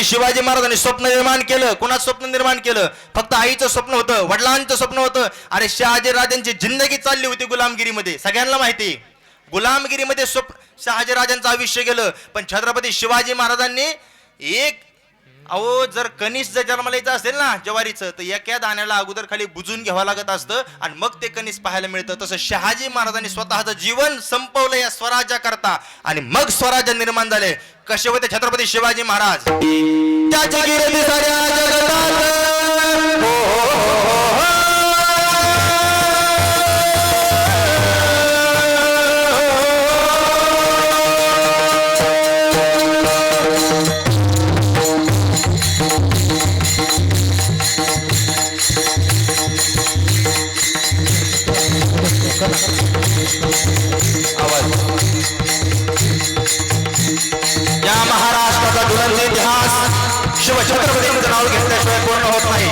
छत्रपती शिवाजी महाराजांनी स्वप्न निर्माण केलं. कुणाचं स्वप्न निर्माण केलं? फक्त आईचं स्वप्न होतं वडिलांचं स्वप्न होतं. अरे शहाजी राजांची जिंदगी चालली होती गुलामगिरीमध्ये. सगळ्यांना माहिती. गुलामगिरीमध्ये स्वप्न शहाजी राजांचं आयुष्य गेलं. पण छत्रपती शिवाजी महाराजांनी एक अहो जर कनिष जर जन्माला यायचं असेल ना ज्वारीचं तर एका दाण्याला अगोदर खाली बुजून घ्यावं लागत असतं आणि मग ते कनिष पाहायला मिळतं. तसं शहाजी महाराजांनी स्वतःचं जीवन संपवलं या स्वराज्याकरता. आणि मग स्वराज्य निर्माण झाले. कसे होते छत्रपती शिवाजी महाराज? त्याची इतिहास शिवछत्रपतींचं नाव घेतल्याशिवाय पूर्ण होत नाही.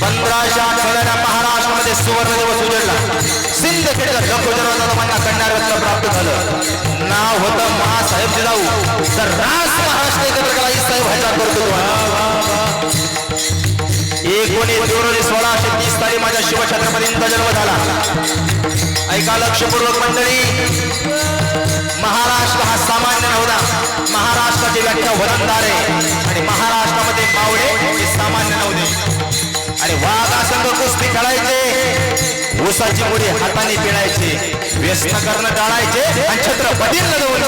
पंधराशे आठवड्याला महाराष्ट्रामध्ये सुवर्ण दिवस उजडला. सिंदखेडला लखोजराव त्यांना कन्यारत्न प्राप्त झालं. नाव होतं महासाहेब जिजाऊ. तर रास महाराष्ट्र एकत्र कला साहेब हजार करतो एकोणीस शिवछत्रपतींचा जन्म झाला. ऐका लक्षपूर्वक मंडळी महाराष्ट्र हा सामान्य नव्हता महाराष्ट्राची व्याख्या वरंदार आहे. आणि महाराष्ट्रामध्ये बावडे हे सामान्य नव्हते आणि वाघासंग कुस्ती खेळायचे ऊसाची मुडी हाताने पिळायचे व्यसन करणं टाळायचे आणि छत्रपतींना जवळ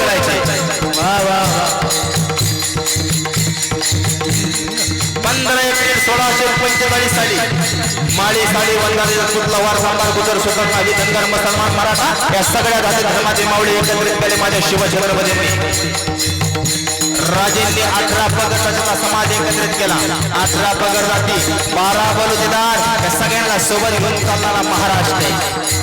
वा वा वा. पंधरा एप्रिल सोळाशे पंचेचाळीस साली माळी साडी वंदारीला कुठला वार सांबार गुजर सुकर काही धनगर मुसलमान मराठा या सगळ्या जाती धर्माचे मावळे एकत्रित केले माझ्या शिवछत्रपतींनी राजेंनी अठरा पगड समाज एकत्रित केला. अठरा पगड जाती बारा बलुतेदार या सगळ्यांना सोबत घेऊन चालणारा महाराष्ट्र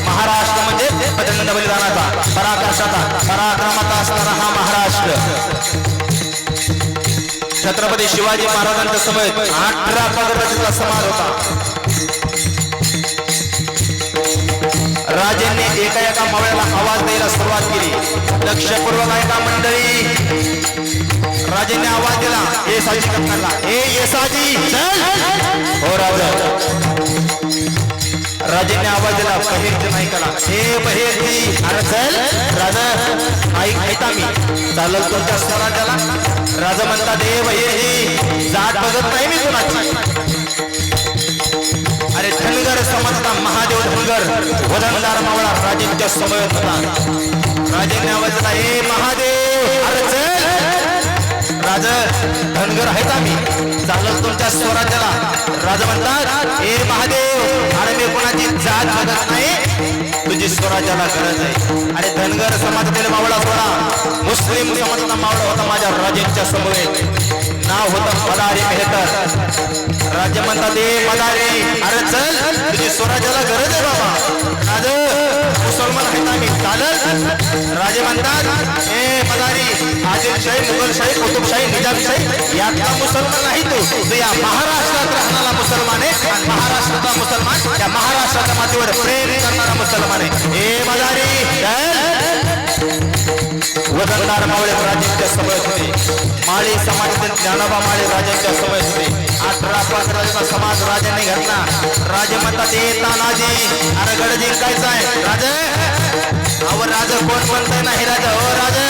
महाराष्ट्र म्हणजे प्रचंड बलिदानाचा पराकाशाचा पराक्रमाचा असणारा हा महाराष्ट्र. छत्रपती शिवाजी महाराजांच्या समोर अठरा पगडाचा समाज होता. राजेंनी एका एका मावळ्याला आवाज द्यायला सुरुवात केली. लक्षपूर्वक ऐका मंडळी? राजेंनी आवाज दिला. ए साजी कप्तानला ए येसाजी हो राजा. राजेंनी आवाज दिला बहिरची नाही करा हे बहिरची अरे राजा ऐक ऐका मी चालत तुमच्या स्वराज्याला? राजा म्हणतात हे जात बघत नाही मी कुणाची. अरे धनगर समजता महादेव धनगर वदनदार मावळा राजेंच्या समोर होता. राजेंनी आवाज दिला हे महादेव अरे राजा धनगर आहेत आम्ही चालत तुमच्या स्वराज्याला? राजा म्हणतात हे महादेव अरे मी कोणाची जात बघत नाही? तुझी स्वराज्याला गरज आहे. आणि धनगर समाजातील मावळा सोडा मुस्लिम समाजाचा मावळा होता माझ्या राजेंच्या समोर. नाव होतं मदारी मेहतर. राज्य म्हणतात हे मदारी अरे चल तुझी स्वराज्याला गरज आहे बाबा. राज चालत राजे म्हणतात हे मदारी आदिलशाही मुघलशाही कुतुबशाही निजामशाही यातला मुसलमान नाही तो. तू या महाराष्ट्रात राहणारा मुसलमान आहे आणि मुसलमान या महाराष्ट्राच्या मातीवर प्रेम करणारा मुसलमान आहे. हे मदारी वजनदार मावळे राजांच्या समोर होते. माळी समाजातील ज्ञानोबा माळे राजांच्या सवय होते. अठरा पाच राजाचा समाज राजांनी घातला राजे म्हणतात ये तानाजी अरे गड जिंकायचा आहे. राजे! अहो राजा कोण म्हणताय नाही राजा? हो राजे!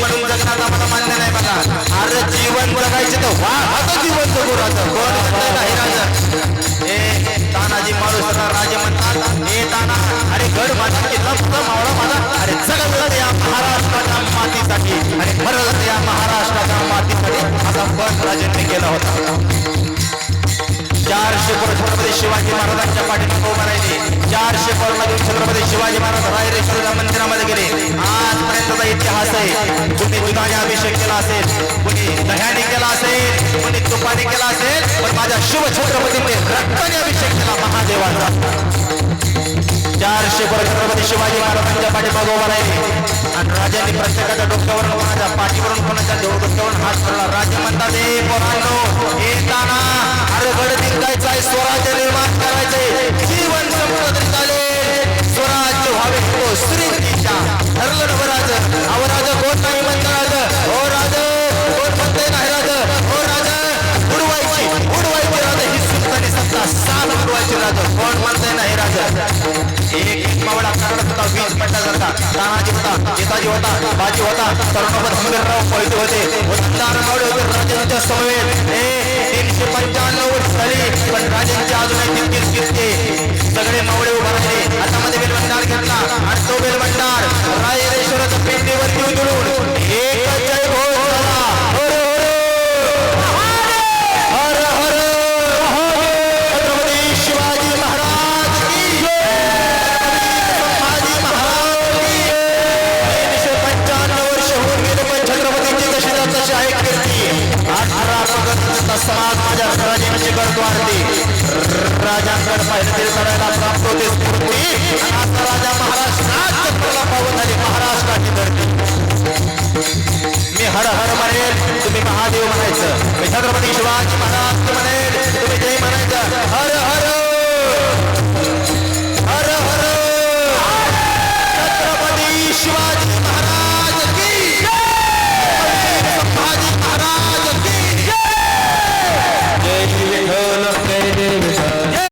म्हणून जगण्यात आम्हाला मान्य नाही बघा. अरे जीवन जगायचे तर वा आता जीवन जगू राजा. कोण म्हणताय नाही राजा? हे तानाजी माणूस राजे म्हणतात हे ताना अरे गड माझा किल्ला फक्त मावळा माझा. अरे जगत या महाराष्ट्राच्या मातीसाठी. अरे असा केला होता. चारशे पर छत्रपती शिवाजी महाराजांच्या पाठीत उभा राहिले. चारशे परमध्ये छत्रपती शिवाजी महाराज रायरेश्वरीच्या मंदिरामध्ये गेले. आजपर्यंतचा इतिहास आहे. कुणी दुधाने अभिषेक केला असेल कुणी दह्याने केला असेल कुणी तुपाने केला असेल पण माझ्या शिव छत्रपतीने रक्ताने अभिषेक केला महादेवाचा. चारशे वर छत्रपती शिवाजी महाराजांच्या पाठीमागे उभा राहिले. आणि राजांनी प्रत्येकाच्या डोक्यावर कोणाच्या पाठीवरून कोणाच्या डोक्यावरून हात धरला राजे म्हणतात हे पोरांनो येताना अरे गड जिंकायचं आहे स्वराज्य निर्माण करायचे जीवन संपलं तरी चालेल. स्वराज्य व्हावे तो स्त्रीच्या ठरलं ना राज पडला जाता तानाजी होता नेताजी होता बाजी होता. तरुणापद हंबीरराव पळते होते. वसंतदार मावळे होते राजांच्या समवेत. हे तीनशे पंच्याण्णव वर्ष झाली पण राजांची अजूनही तितकीच किसते सगळे मावळे उभा राहिले. हातामध्ये बेलबंडार घेतला. आणि तो बेलभंडार राजेश्वराच्या पिंडीवरती उतरून. समाज माझ्या राजांची गरद्वारते राजांकडे पाहिजे तरी करायला प्राप्त होते स्फूर्ती. आता राजा महाराष्ट्रात चक्राला पावत आली महाराष्ट्राची धरती. मी हर हर म्हणेल तुम्ही महादेव म्हणायचं. मी छत्रपती शिवाजी महाराज म्हणेल तुम्ही जय म्हणायचं. हर हर! हर हर! छत्रपती शिवाजी